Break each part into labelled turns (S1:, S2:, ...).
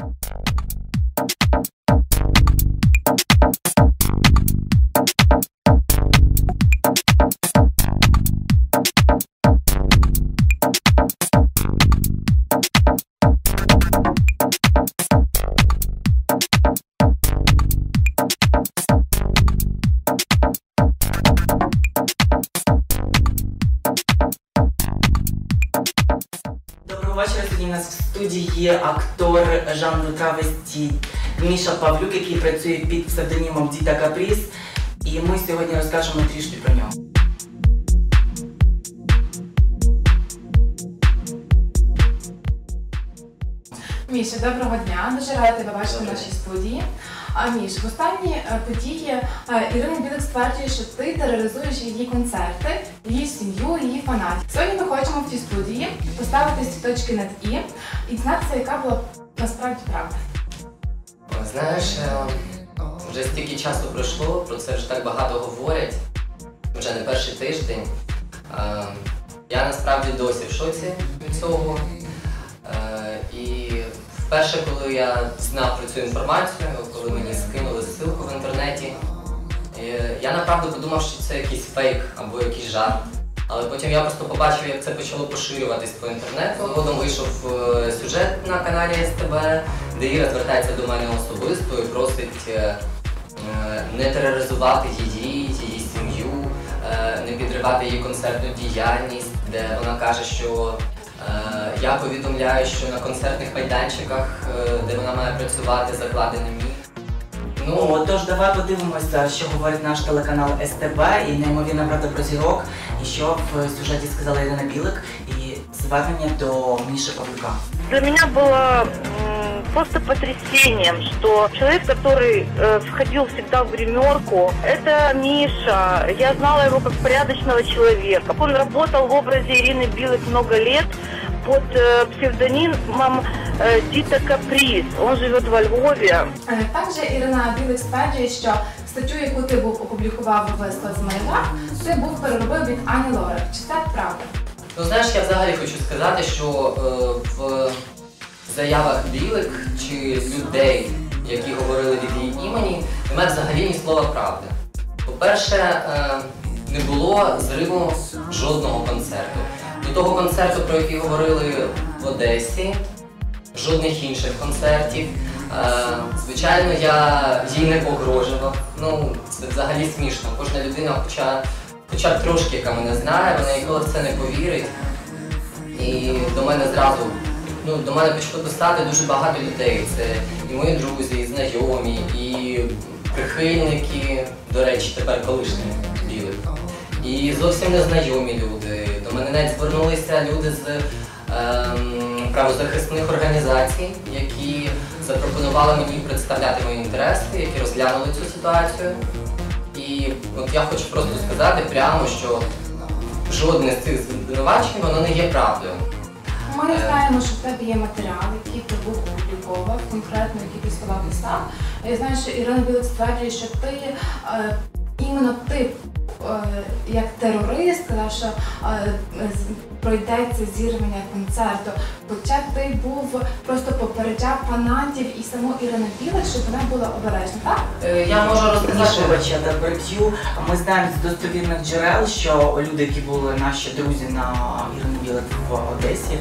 S1: you жанру травесті Міша Павлюк, який працює під псевдонімом Діта Капріс. І ми сьогодні розкажемо трішки про нього.
S2: Міша, доброго дня. Дуже рада тебе бачити в нашій студії. А Міш, в останні е, події е, Ірина Білик стверджує, що ти тероризуєш її концерти, її сім'ю, її фанатів. Сьогодні ми хочемо в цій студії поставити точки над і і дізнатися, яка була насправді правда.
S3: Знаєш, е, вже стільки часу пройшло, про це вже так багато говорять. Вже не перший тиждень. Е, Я насправді досі в шоці від цього. Е, І вперше, коли я знав про цю інформацію, коли мені скинули ссылку в інтернеті, я направду подумав, що це якийсь фейк або якийсь жарт. Але потім я просто побачив, як це почало поширюватись по інтернету. Згодом вийшов е, сюжет на каналі СТБ, де Іра звертається до мене особисто і просить е, е, не тероризувати її, її сім'ю, не підривати її концертну діяльність, де вона каже, що я повідомляю, що на концертних майданчиках, де вона має працювати, закладений міг.
S1: Ну, отож, давай подивимося, що говорить наш телеканал СТБ і неймовірна правда про зірок, і що в сюжеті сказала Ірина Білик, і звернення до Міші Павлюка.
S4: Для меня было м, просто потрясением, что человек, который э, входил всегда в гримерку, это Миша. Я знала его как порядочного человека. Он работал в образе Ирины Билык много лет под э, псевдонимом э, Дита Каприз. Он живет во Львове.
S2: Е, Також Ірина Білик стверджує, що статтю, яку ти був опублікував в соцмережах, ти був переробив від Ані Лорак. Чи це правда?
S3: Ну знаєш, я взагалі хочу сказати, що е, в заявах білик чи людей, які говорили від її імені, немає взагалі ні слова правди. По-перше, е, не було зриву жодного концерту. Того концерту, про який говорили в Одесі, жодних інших концертів. Е, звичайно, я їй не погрожував. Ну, це взагалі смішно. Кожна людина, хоча, хоча б трошки, яка мене знає, вона ніколи в це не повірить. І до мене зразу, ну, до мене почало писати дуже багато людей. Це і мої друзі, і знайомі, і прихильники, до речі, тепер колишні білих. І зовсім незнайомі люди. Мене навіть звернулися люди з ем, правозахисних організацій, які запропонували мені представляти мої інтереси, які розглянули цю ситуацію. І от я хочу просто сказати прямо, що жодне з цих звинувачень воно не є правдою.
S2: Ми знаємо, що в тебе є матеріал, який ти був опубліковував, конкретно який ти слова писав. Я знаю, що Ірина Білик стверджує, що ти е, іменно ти е, як терорист сказав, що е, пройдеться зірвання концерту. Хоча ти був просто попереджав фанатів і саму Ірину Білик, щоб вона була обережна, так?
S3: Е, Я можу розказати.
S1: Я. Ми знаємо з достовірних джерел, що люди, які були наші друзі на Ірину Білик в Одесі,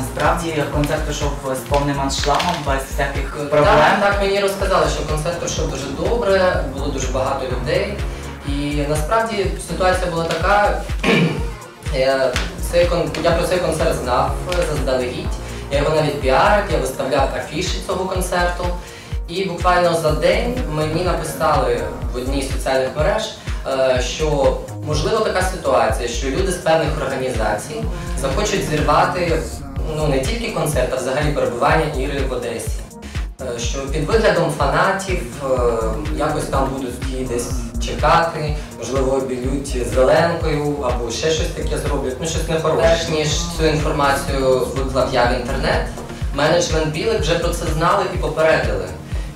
S1: насправді концерт пройшов з повним аншлагом, без всяких проблем.
S3: Так, так мені розказали, що концерт пройшов дуже добре, було дуже багато людей. І насправді ситуація була така. кон- я про цей концерт знав заздалегідь. Я його навіть піарив, я виставляв афіші цього концерту. І буквально за день мені написали в одній з соціальних мереж, е, що можливо така ситуація, що люди з певних організацій захочуть зірвати ну не тільки концерт, а взагалі перебування Іри в Одесі. Е, Що під виглядом фанатів е, якось там будуть десь чекати, можливо, обілють зеленкою або ще щось таке зроблять, ну щось нехороше. Перш ніж цю інформацію виклав я в інтернет, менеджмент білик вже про це знали і попередили.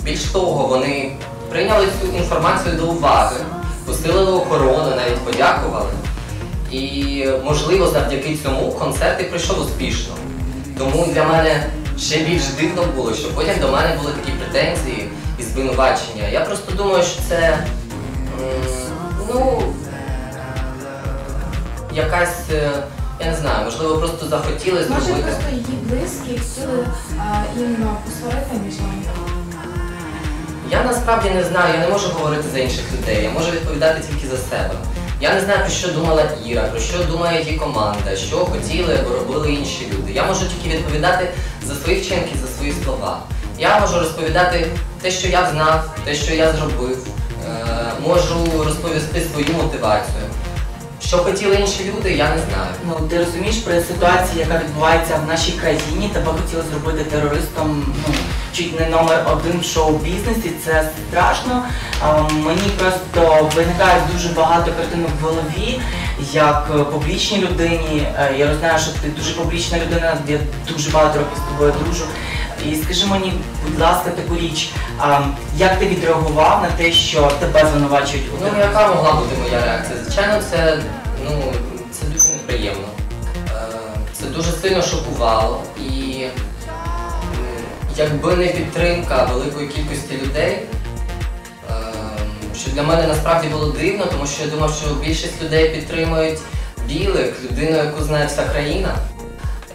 S3: Більш того, вони прийняли цю інформацію до уваги, посилили охорону, навіть подякували. І можливо завдяки цьому концерт і пройшов успішно. Тому для мене ще більш дивно було, що потім до мене були такі претензії і звинувачення. Я просто думаю, що це ну якась, е, я не знаю, можливо, просто захотіли
S2: Може,
S3: зробити.
S2: просто її близькі хотіли іменно посварити між вами?
S3: Я насправді не знаю, я не можу говорити за інших людей, я можу відповідати тільки за себе. Я не знаю, про що думала Іра, про що думає її команда, що хотіли або робили інші люди. Я можу тільки відповідати за свої вчинки, за свої слова. Я можу розповідати те, що я знав, те, що я зробив. Е, можу розповісти свою мотивацію. Що хотіли інші люди, я не знаю.
S1: Ну, ти розумієш при ситуації, яка відбувається в нашій країні, тебе хотіли зробити терористом, ну, чуть не номер один в шоу-бізнесі, це страшно. Мені просто виникає дуже багато картинок в голові, як е, публічній людині. Е, Я знаю, що ти дуже публічна людина, я дуже багато років з тобою дружу. І скажи мені, будь ласка, таку річ, а, як ти відреагував на те, що тебе звинувачують у
S3: Ну, яка могла бути моя реакція? Звичайно, це, ну, це дуже неприємно. Е, Це дуже сильно шокувало. І якби не підтримка великої кількості людей, що для мене насправді було дивно, тому що я думав, що більшість людей підтримують білик, людину, яку знає вся країна.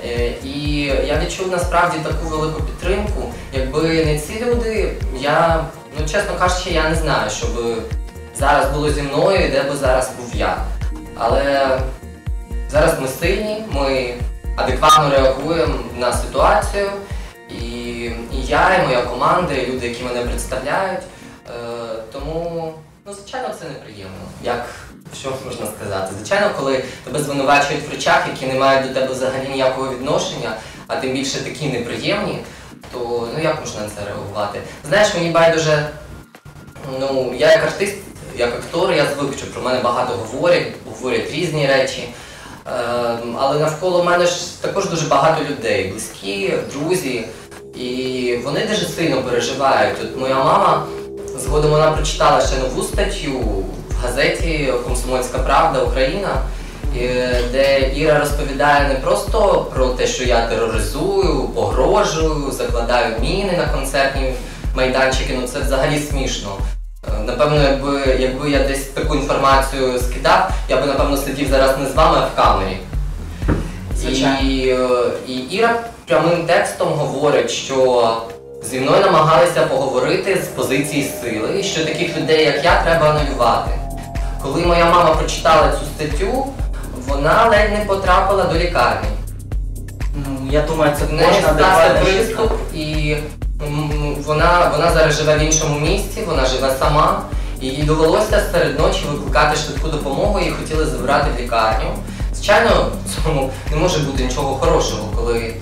S3: Е, І я відчув насправді таку велику підтримку. Якби не ці люди, я, ну чесно кажучи, я не знаю, що би зараз було зі мною де би зараз був я. Але зараз ми сильні, ми адекватно реагуємо на ситуацію. І, і я, і моя команда, і люди, які мене представляють. Е, тому, ну, звичайно, це неприємно. Як що можна сказати? Звичайно, коли тебе звинувачують в речах, які не мають до тебе взагалі ніякого відношення, а тим більше такі неприємні, то ну як можна на це реагувати? Знаєш, мені байдуже, ну я як артист, як актор, я звик, що про мене багато говорять, говорять різні речі. Ем, але навколо мене ж також дуже багато людей, близькі, друзі, і вони дуже сильно переживають. От моя мама згодом вона прочитала ще нову статтю в газеті Комсомольська Правда Україна, де Іра розповідає не просто про те, що я тероризую, погрожую, закладаю міни на концертні майданчики. Ну це взагалі смішно. Напевно, якби, якби я десь таку інформацію скидав, я би напевно сидів зараз не з вами, а в камері.
S1: Звичайно.
S3: І, е, і Іра прямим текстом говорить, що зі мною намагалися поговорити з позиції сили, що таких людей, як я, треба анулювати. Коли моя мама прочитала цю статтю, вона ледь не потрапила до лікарні.
S1: Ну, я думаю, це кожна
S3: стався приступ, і вона, вона зараз живе в іншому місті, вона живе сама. І їй довелося серед ночі викликати швидку допомогу, її хотіли забирати в лікарню. Звичайно, в цьому не може бути нічого хорошого, коли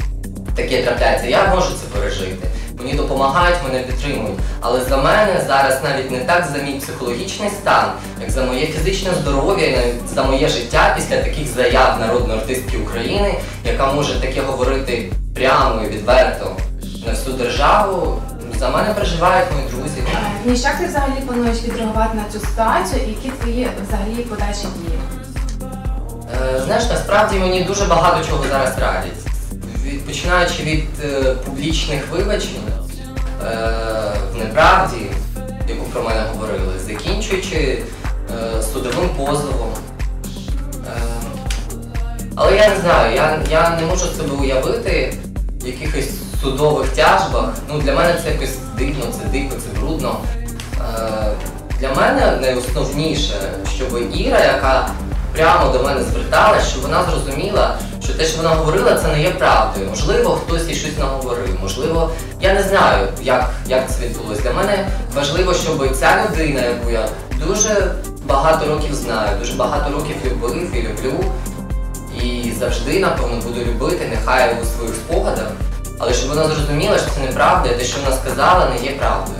S3: таке трапляється. Я можу це пережити. Мені допомагають, мене підтримують. Але за мене зараз навіть не так за мій психологічний стан, як за моє фізичне здоров'я, навіть за моє життя після таких заяв народної артистки України, яка може таке говорити прямо і відверто на всю державу. За мене переживають мої друзі.
S2: Міш, як ти взагалі плануєш відреагувати на цю ситуацію і які твої взагалі подальші дії?
S3: Е, Знаєш, насправді мені дуже багато чого зараз радять. Від, починаючи від е, публічних вибачень в неправді, яку про мене говорили, закінчуючи е, судовим позовом. Е, але я не знаю, я, я не можу себе уявити в якихось судових тяжбах. Ну, для мене це якось дивно, це дико, це брудно. Е, для мене найосновніше, щоб Іра, яка прямо до мене зверталася, щоб вона зрозуміла, що те, що вона говорила, це не є правдою. Можливо, хтось їй щось наговорив, можливо, я не знаю, як, як це відбулося. Для мене важливо, щоб ця людина, яку я дуже багато років знаю, дуже багато років любив і люблю, і завжди, напевно, буду любити, нехай у своїх спогадах, але щоб вона зрозуміла, що це неправда, і те, що вона сказала, не є правдою.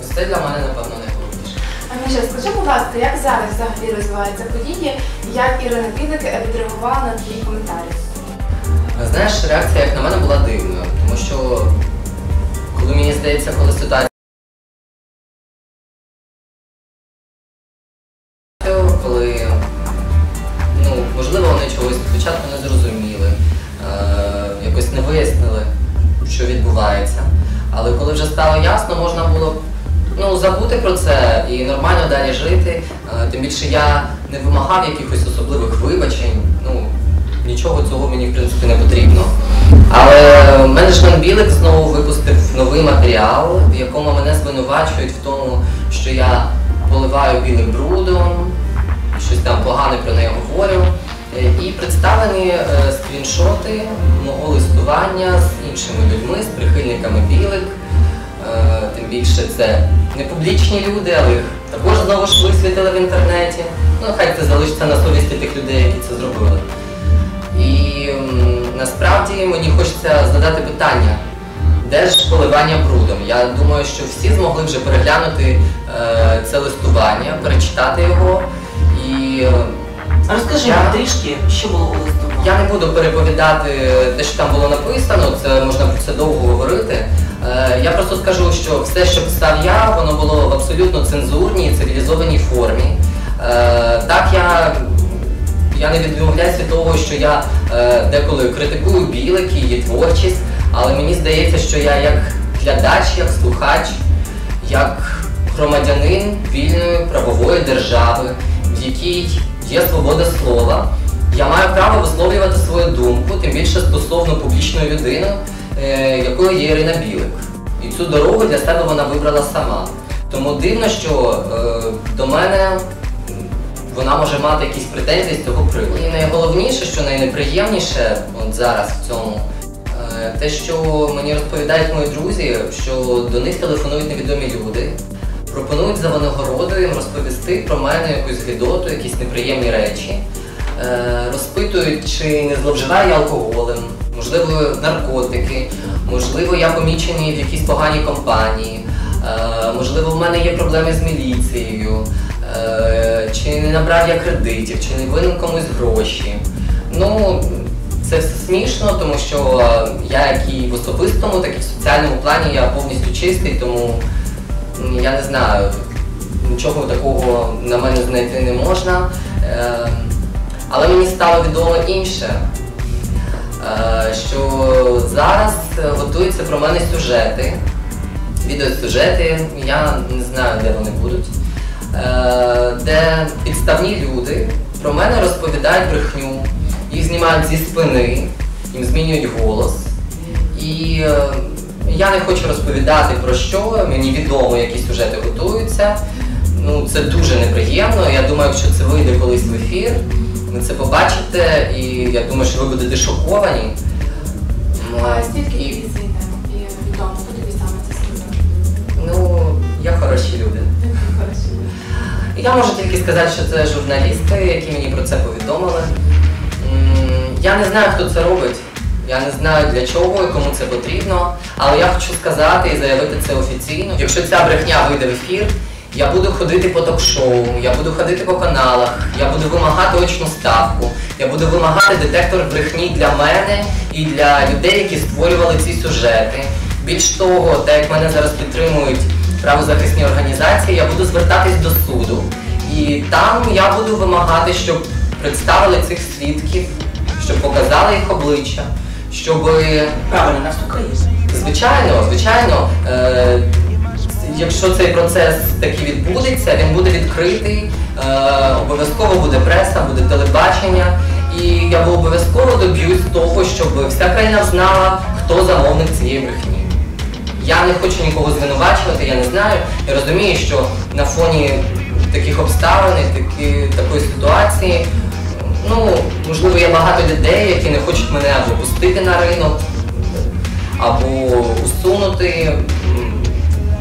S3: Ось це для мене, напевно, найголовніше.
S2: А Міша, скажи, будь ласка, як зараз взагалі розвиваються події, як Ірина Білик відреагувала на твої коментарі?
S3: Знаєш, реакція, як на мене, була дивною, тому що, коли мені здається, коли ситуація. Коли, ну, можливо, вони чогось спочатку не зрозуміли, е, якось не вияснили, що відбувається. Але коли вже стало ясно, можна було ну, забути про це і нормально далі жити. Е, Тим більше я не вимагав якихось особливих вибачень. Ну, нічого цього мені в принципі не потрібно. Але менеджмент Білик знову випустив новий матеріал, в якому мене звинувачують в тому, що я поливаю білик брудом, щось там погане про неї говорю. Е, І представлені е, скріншоти мого листування з іншими людьми, з прихильниками білик. Е, Тим більше це не публічні люди, але їх також знову ж висвітили в інтернеті. Ну, хай це залишиться на совісті тих людей, які це зробили. І насправді мені хочеться задати питання, де ж поливання брудом? Я думаю, що всі змогли вже переглянути е, це листування, перечитати його. І е,
S1: Розкажи
S3: Я-
S1: нам трішки, що було у листуванні.
S3: я не буду переповідати те, що там було написано, це можна про це довго говорити. Е, Я просто скажу, що все, що писав я, воно було в абсолютно цензурній, цивілізованій формі. Е, Так я, я не відмовляюся від того, що я е, деколи критикую білик і її творчість, але мені здається, що я як глядач, як слухач, як громадянин вільної правової держави, в якій є свобода слова. Я маю право висловлювати свою думку, тим більше стосовно публічної людини, е, якою є Ірина Білик. І цю дорогу для себе вона вибрала сама. Тому дивно, що е, до мене вона може мати якісь претензії з цього приводу. І найголовніше, що найнеприємніше от зараз в цьому, е, те, що мені розповідають мої друзі, що до них телефонують невідомі люди, пропонують за винагороду їм розповісти про мене якусь гидоту, якісь неприємні речі. Е, розпитують, чи не зловживаю я алкоголем, можливо, наркотики, можливо, я помічений в якійсь поганій компанії, е, можливо, в мене є проблеми з міліцією, чи не набрав я кредитів, чи не винен комусь гроші. Ну, це все смішно, тому що е, я як і в особистому, так і в соціальному плані я повністю чистий, тому я не знаю, нічого такого на мене знайти не можна. Е, але мені стало відомо інше, е, що зараз е, готуються про мене сюжети, відеосюжети, я не знаю, де вони будуть, е, де підставні люди про мене розповідають брехню, їх знімають зі спини, їм змінюють голос. І е, я не хочу розповідати про що, мені відомо, які сюжети готуються. Ну, це дуже неприємно. Я думаю, якщо це вийде колись в ефір, ви це побачите, і я думаю, що ви будете шоковані. Ну,
S2: А скільки
S3: і,
S2: відомо, хто тобі саме це
S3: ну, я хороші люди. Я можу тільки сказати, що це журналісти, які мені про це повідомили. Я не знаю, хто це робить. Я не знаю для чого і кому це потрібно, але я хочу сказати і заявити це офіційно. Якщо ця брехня вийде в ефір, я буду ходити по ток-шоу, я буду ходити по каналах, я буду вимагати очну ставку, я буду вимагати детектор брехні для мене і для людей, які створювали ці сюжети. Більш того, так як мене зараз підтримують правозахисні організації, я буду звертатись до суду. І там я буду вимагати, щоб представили цих свідків, щоб показали їх обличчя, щоб
S1: Правильно, нас Україна.
S3: Звичайно, звичайно. Е, якщо цей процес таки відбудеться, він буде відкритий, е, обов'язково буде преса, буде телебачення. І я обов'язково доб'юсь того, щоб вся країна знала, хто замовник цієї брехні. Я не хочу нікого звинувачувати, я не знаю. Я розумію, що на фоні таких обставин, такі, такої ситуації, ну, можливо, є багато людей, які не хочуть мене або пустити на ринок, або усунути.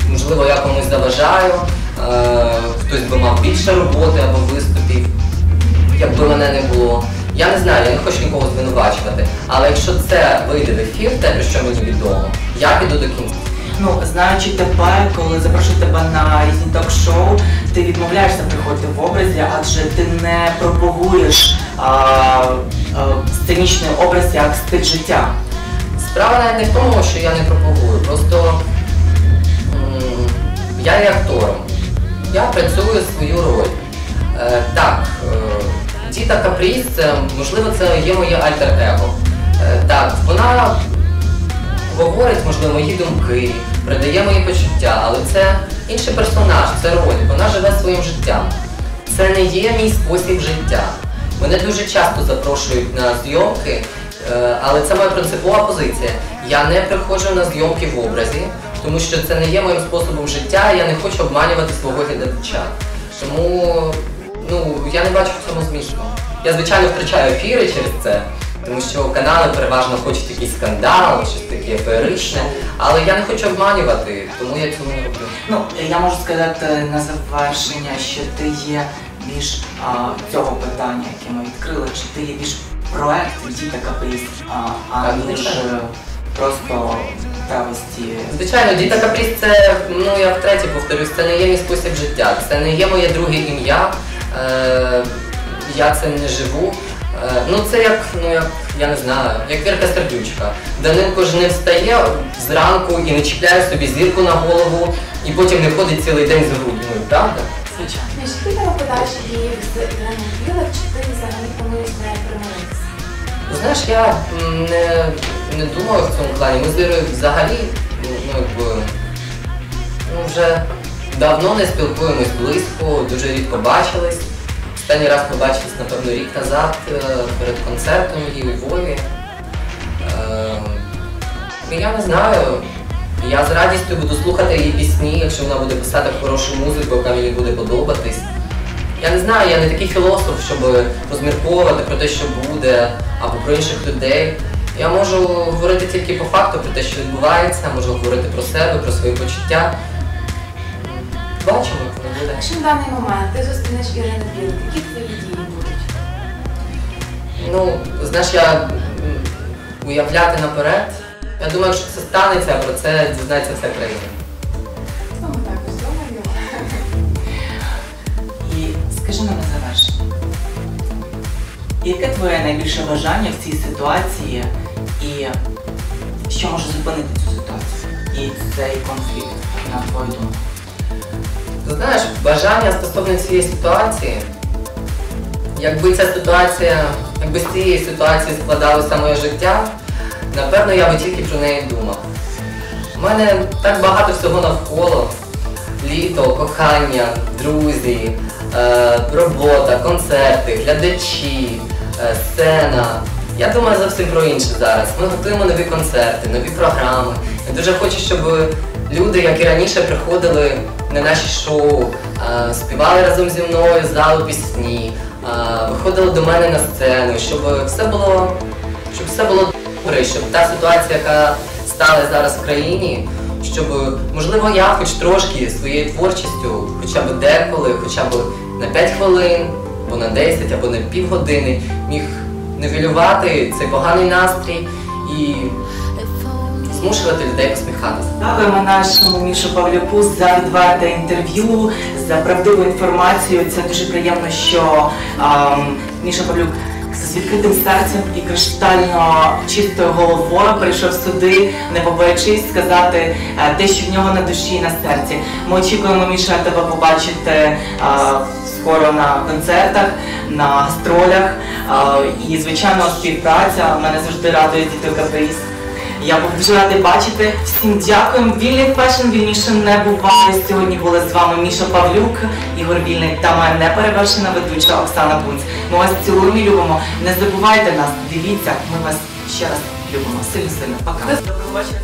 S3: Можливо, я комусь заважаю, е, хтось би мав більше роботи або виступів, якби мене не було. Я не знаю, я не хочу нікого звинувачувати. Але якщо це вийде в ефір, те, про що мені відомо, я піду до кінця.
S1: Ну, знаючи тебе, коли запрошую тебе на різні ток-шоу, ти відмовляєшся приходити в образі, адже ти не пропагуєш а, а, сценічний образ як стиль життя.
S3: Справа навіть не в тому, що я не пропагую, просто я є актором. Я працюю свою роль. Е, так, е, Діта Капріс, можливо, це є моє альтер-его. Е, так, вона говорить, можливо, мої думки, передає мої почуття, але це інший персонаж, це роль, вона живе своїм життям. Це не є мій спосіб життя. Мене дуже часто запрошують на зйомки, е, але це моя принципова позиція. Я не приходжу на зйомки в образі, тому що це не є моїм способом життя, і я не хочу обманювати свого глядача. Тому ну, я не бачу в цьому змісту. Я, звичайно, втрачаю ефіри через це, тому що канали переважно хочуть якийсь скандал, щось таке феєричне, але я не хочу обманювати, тому я цього не роблю.
S1: Ну, я можу сказати на завершення, що ти є більш а, цього питання, яке ми відкрили, чи ти є більш проект Діта Каприз, а, ніж е, просто травості.
S3: Звичайно, Діта Капріс це, ну я втретє повторюсь, це не є мій спосіб життя, це не є моє друге ім'я. Е, я це не живу. Е, ну це як, ну як, я не знаю, як Вірка Сердючка. Данилко ж не встає зранку і не чіпляє собі зірку на голову, і потім не ходить цілий день з грудьми, правда?
S1: Звичайно.
S2: Між ти тебе подальше дії з Білик, чи ти взагалі з нею примиритися?
S3: Ну, Знаєш, я не, не думаю в цьому плані. Ми з Ірою взагалі ну, якби, ну, вже давно не спілкуємось близько, дуже рідко бачились. Останній раз побачились, напевно, рік назад е, перед концертом її у Львові. Е, я не знаю. Я з радістю буду слухати її пісні, якщо вона буде писати хорошу музику, яка мені буде подобатись. Я не знаю, я не такий філософ, щоб розмірковувати про те, що буде, або про інших людей. Я можу говорити тільки по факту про те, що відбувається, можу говорити про себе, про свої почуття. Бачимо, буде.
S2: Якщо в даний момент ти зустрінеш Ірину Білик, які твої дії будуть?
S3: Ну, знаєш, я уявляти наперед. Я думаю, що це станеться, про це дізнається вся країна.
S2: Ну, ми також думаю.
S1: І скажи нам на завершення. Яке твоє найбільше бажання в цій ситуації і що може зупинити цю ситуацію і цей конфлікт, на твою думку?
S3: Знаєш, бажання стосовно цієї ситуації, якби ця ситуація, якби з цієї ситуації складалося моє життя, напевно, я би тільки про неї думав. У мене так багато всього навколо. Літо, кохання, друзі, е, робота, концерти, глядачі, е, сцена. Я думаю зовсім про інше зараз. Ми готуємо нові концерти, нові програми. Я дуже хочу, щоб люди, як і раніше, приходили на наші шоу, е, співали разом зі мною з залу пісні, е, виходили до мене на сцену, щоб все було, щоб все було добре, щоб та ситуація, яка стала зараз в країні, щоб можливо я хоч трошки своєю творчістю, хоча б деколи, хоча б на 5 хвилин, або на 10, або на півгодини міг нивелювати цей поганий настрій. І змушувати людей посміхатися.
S1: Дякуємо нашому Мішу Павлюку за відверте інтерв'ю, за правдиву інформацію. Це дуже приємно, що ем, Міша Павлюк з відкритим серцем і криштально чистою головою прийшов сюди, не побоячись сказати те, що в нього на душі і на серці. Ми очікуємо, Міша, тебе побачити е, скоро на концертах, на гастролях. Е, і, звичайно, співпраця мене завжди радує діти каприз. Я був дуже радий бачити. Всім дякуємо. Вільний фешн вільніше не буває. Сьогодні були з вами Міша Павлюк, Ігор Вільний та моя неперевершена ведуча Оксана Бунц. Ми вас цілуємо і любимо. Не забувайте нас, дивіться, ми вас ще раз любимо. Сильно сильно. Пока. Доброго вечора.